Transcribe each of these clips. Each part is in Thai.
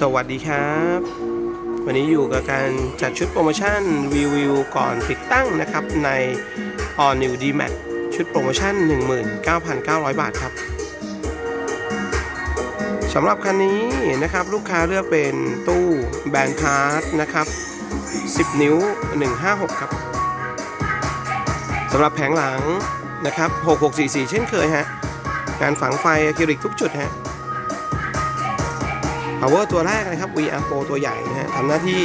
สวัสดีครับ วันนี้อยู่กับการจัดชุดโปรโมชั่นรีวิวก่อนติดตั้งนะครับ ใน All New D Max ชุดโปรโมชั่น 19,900 บาทครับสำหรับคันนี้นะครับลูกค้าเลือกเป็นตู้แบนพาร์ทนะครับ 10 นิ้ว 156 ครับสำหรับแผงหลังนะครับ 6644 เช่นเคยฮะงานฝังไฟอะคริลิกทุกจุดฮะ power ตัวแรกนะครับ VR Pro ตัวใหญ่นะฮะทำหน้าที่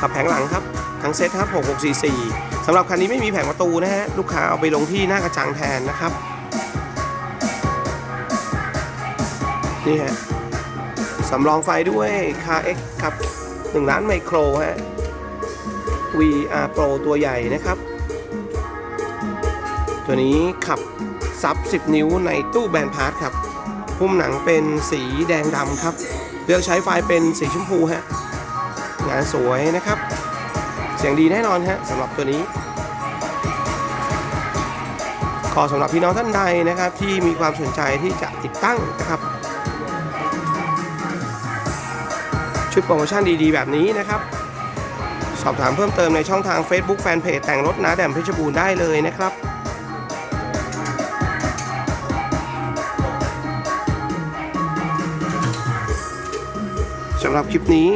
ขับแผงหลังครับ ทั้งเซตครับ 6644สำหรับคันนี้ไม่มีแผงประตูนะฮะ ลูกค้าเอาไปลงที่หน้ากระจังแทนนะครับ นี่ฮะสำรองไฟด้วย Car X ครับ 1 ล้านไมโครฮะ VR Pro ตัวใหญ่นะครับ ตัวนี้ขับซับ 10 นิ้วในตู้แบนพาร์ทครับ พุ่มหนังเป็นสีแดงดำครับ เลือกใช้ไฟเป็นสีชมพูฮะ งานสวยนะครับ เสียงดีแน่นอนฮะสำหรับตัวนี้ ขอสำหรับพี่น้องท่านใดนะครับ ที่มีความสนใจที่จะติดตั้งนะครับ ชุดโปรโมชั่นดีๆ แบบนี้นะครับ สอบถามเพิ่มเติมในช่องทาง Facebook Fanpage แต่งรถนาแดมเพชรบูรณ์ได้เลยนะครับ สำหรับคลิปนี้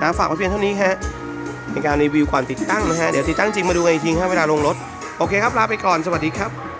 นะฝากไว้เพียงเท่านี้ฮะในการรีวิวก่อนติดตั้งนะฮะเดี๋ยวติดตั้งจริงมาดูกันอีกทีฮะเวลาลงรถโอเคครับลาไปก่อนสวัสดีครับ